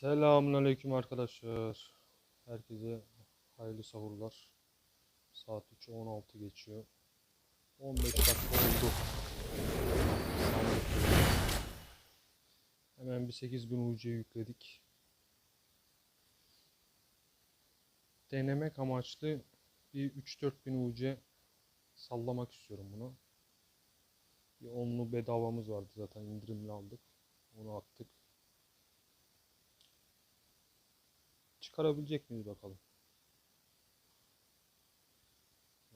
Selamünaleyküm arkadaşlar. Herkese hayırlı sahurlar. Saat 3'ü 16 geçiyor. 15 dakika oldu. Hemen bir 8000 UC yükledik. Denemek amaçlı bir 3-4 bin UC sallamak istiyorum bunu. Bir onlu bedavamız vardı zaten indirimli aldık. Onu attık. Çıkarabilecek miyiz bakalım.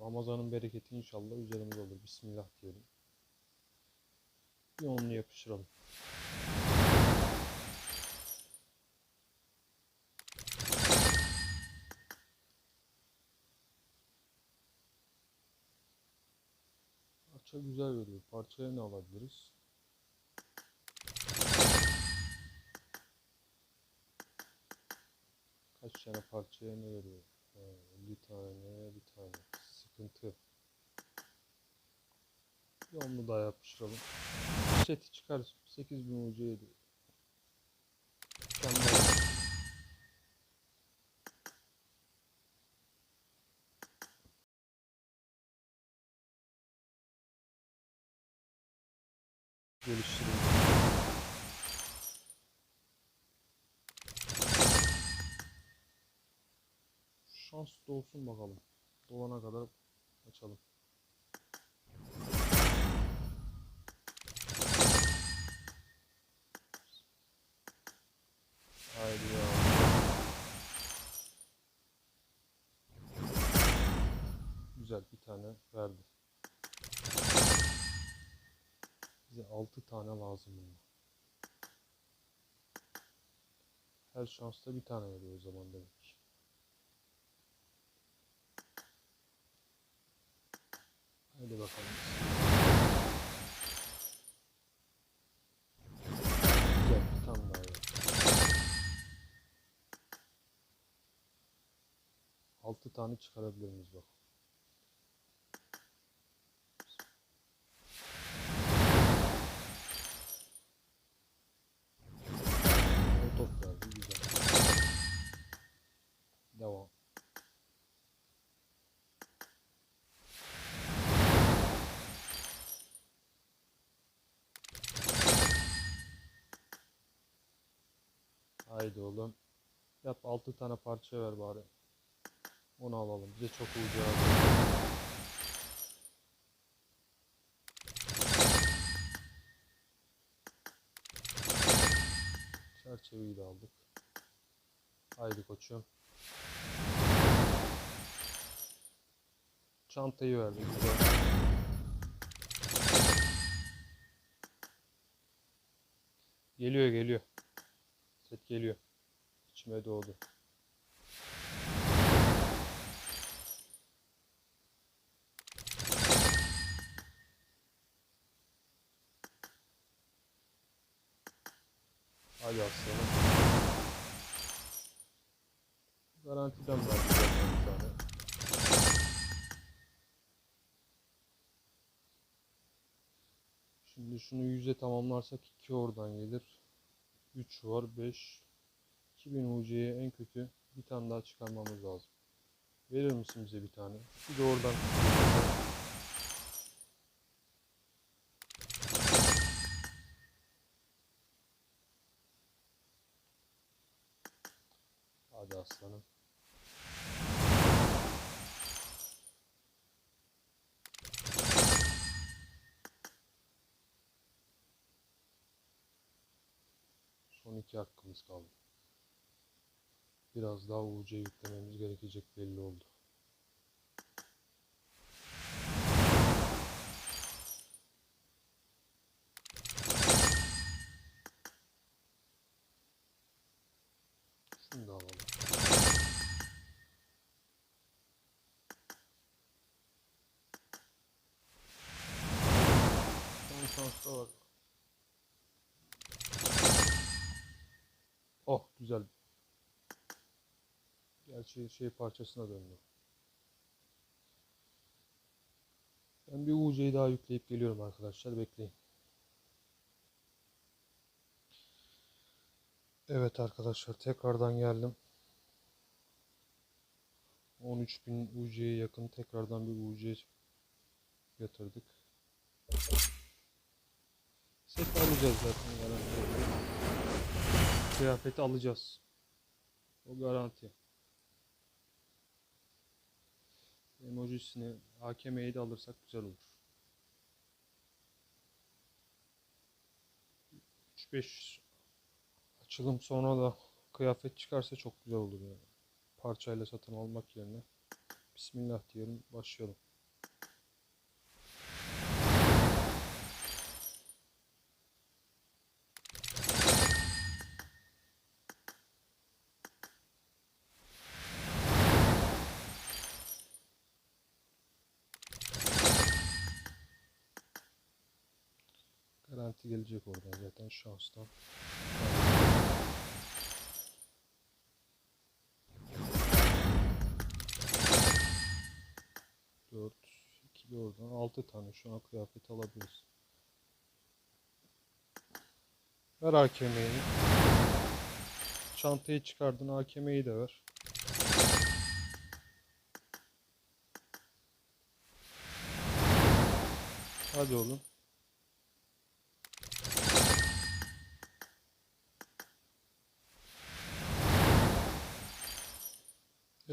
Ramazanın bereketi inşallah üzerimize olur. Bismillah diyelim. Bir onlu yapıştıralım. Parça güzel veriyor. Parçaya ne alabiliriz? Kaç tane parçaya ne veriyor? Ha, 50 tane, bir tane. Sıkıntı. Bir onlu daha yapıştıralım. Seti çıkar. 8000 ucu yedi. Mükemmel. Geliştirelim. Şans dolsun bakalım. Dolana kadar açalım. Haydi ya. Güzel bir tane verdi. Bize 6 tane lazım bunun. Her şansta bir tane veriyor o zaman demek. Hadi bakalım. Güzel daha var. Altı tane çıkarabilir miyiz bak. O top verdi güzel. Devam. Haydi oğlum. Yap 6 tane parça ver bari. Onu alalım. Bize çok abi. Çerçeveyi de aldık. Haydi koçum. Çantayı verdi güzel. Geliyor geliyor. Set geliyor. İçime doğdu. Hadi aslanım. Garantiden zaten bir tane. Şimdi şunu yüze tamamlarsak 2 oradan gelir. 3 var 5 2000 UC'ye en kötü bir tane daha çıkarmamız lazım. Verir misin bize bir tane? Bir de oradan Hadi aslanım. Son iki hakkımız kaldı. Biraz daha UC yüklememiz gerekecek belli oldu. Şunu da alalım. Son şans da var. Oh güzel. Gerçi şey parçasına döndü. Ben bir UC'yi daha yükleyip geliyorum arkadaşlar. Bekleyin. Evet arkadaşlar tekrardan geldim. 13.000 UC'ye yakın tekrardan bir UC yatırdık. Set alacağız zaten garanti. Kıyafeti alacağız. O garanti. Emojisini AKM'yi de alırsak güzel olur. 3-5 açılım sonra da kıyafet çıkarsa çok güzel olur yani. Parçayla satın almak yerine. Bismillah diyelim başlayalım. Garanti gelecek oradan zaten şanstan. Dört, iki de oradan altı tane şu an kıyafet alabiliriz. Ver AKM'yi. Çantayı çıkardın AKM'yi de ver. Hadi oğlum.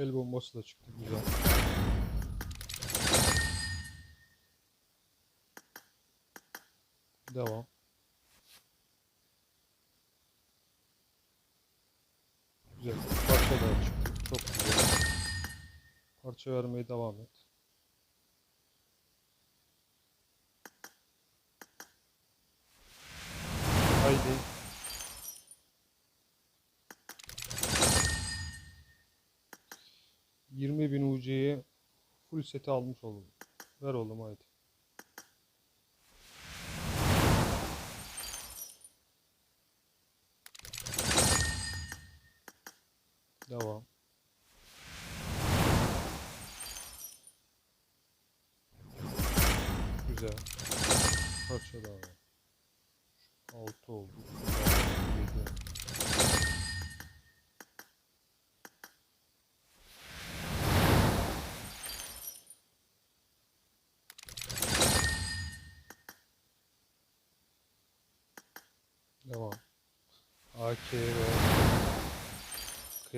El bombası da çıktı güzel. Devam. Güzel. Parça daha çıktı. Çok güzel. Parça vermeye devam et. 20.000 UC'ye full seti almış oldum. Ver oğlum haydi. Devam. Güzel. Parça daha. 6 oldu.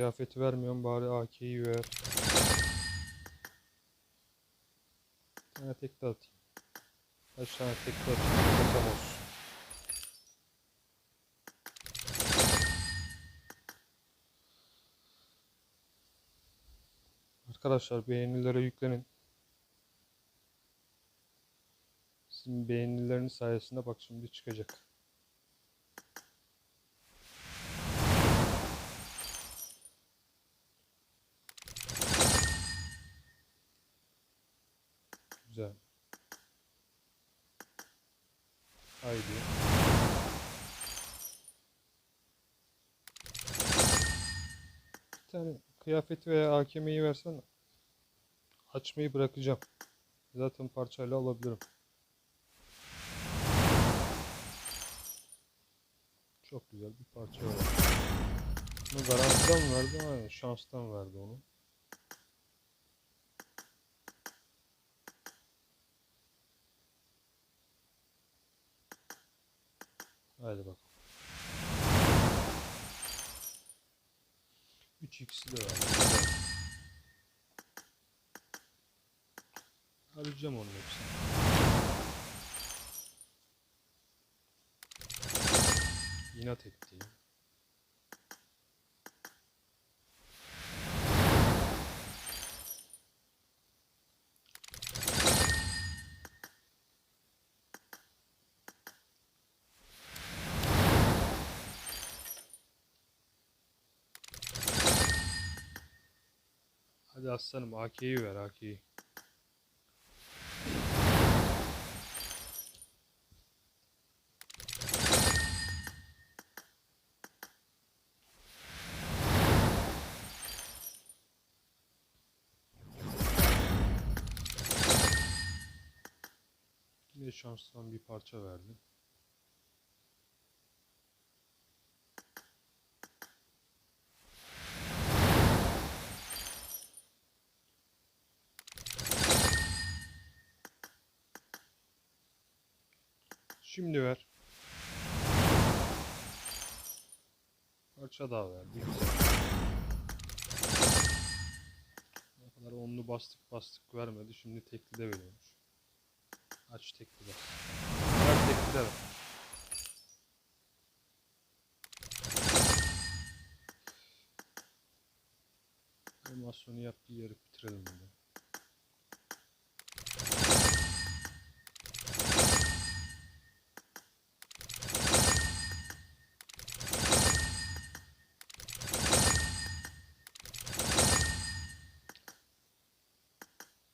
Kıyafeti vermiyorum bari AK'yi ver. Bir tane tekte atayım. Kaç tane tekte atayım? Arkadaşlar beğenilere yüklenin. Sizin beğenileriniz sayesinde bak şimdi çıkacak. Güzel. Haydi. Bir tane kıyafet veya AKM'yi versene. Açmayı bırakacağım. Zaten parçayla alabilirim. Çok güzel bir parça verdi. Bunu garantiden verdi? Aynen şanstan verdi onu. Haydi bak. 3x'i de. Güzel. Arayacağım onun hepsini. İnat etti. Hadi aslanım AK'yi ver AK'yi. Yine şanstan bir parça verdi. Şimdi ver. Parça daha verdi. Ne kadar onlu bastık bastık vermedi. Şimdi tekli de veriyormuş. Aç tekli de. Ver tekli de ver. Animasyonu yap bir yarıp bitirelim bunu.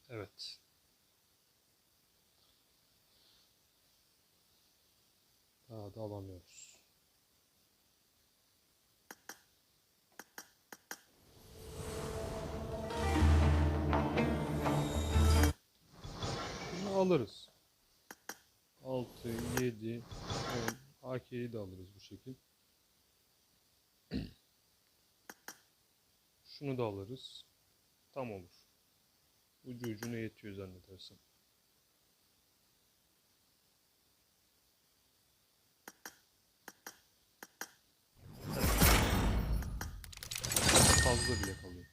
Evet. Alamıyoruz. Bunu alırız. 6, 7, 10. AK'yi de alırız bu şekil. Şunu da alırız. Tam olur. Ucu ucuna yetiyor zannedersem. Fazla bile kalıyor.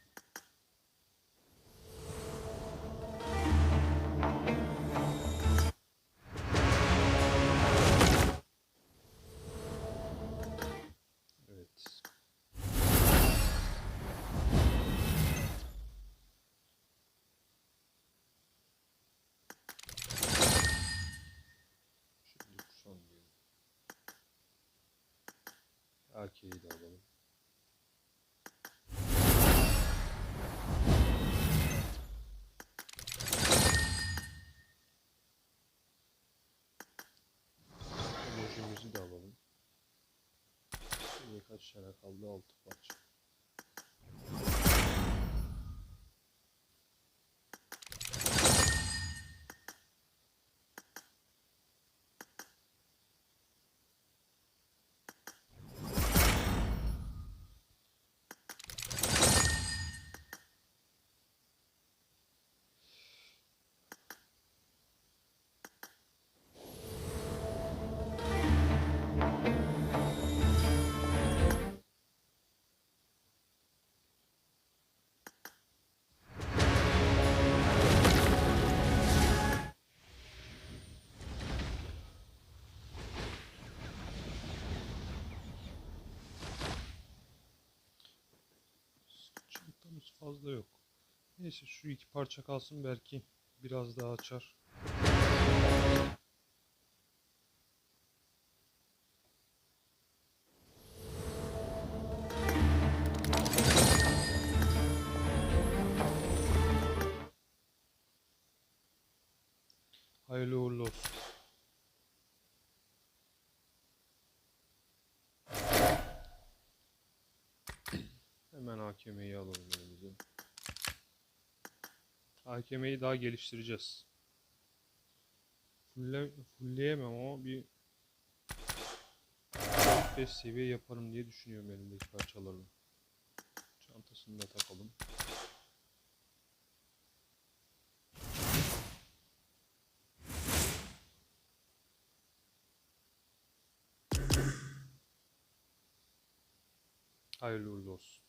Evet. Şimdi kuşan diyelim. AK'yi de alalım. Şimdi kaç tane kaldı? 6 parça. Çantamız fazla yok. Neyse şu iki parça kalsın belki biraz daha açar. Hayırlı uğurlu olsun. Hemen AKM'yi alalım elimize. AKM'yi daha geliştireceğiz. Fulle, fullleyemem ama bir 5 seviye yaparım diye düşünüyorum elimdeki parçalarla. Çantasını da takalım. Hayırlı uğurlu olsun.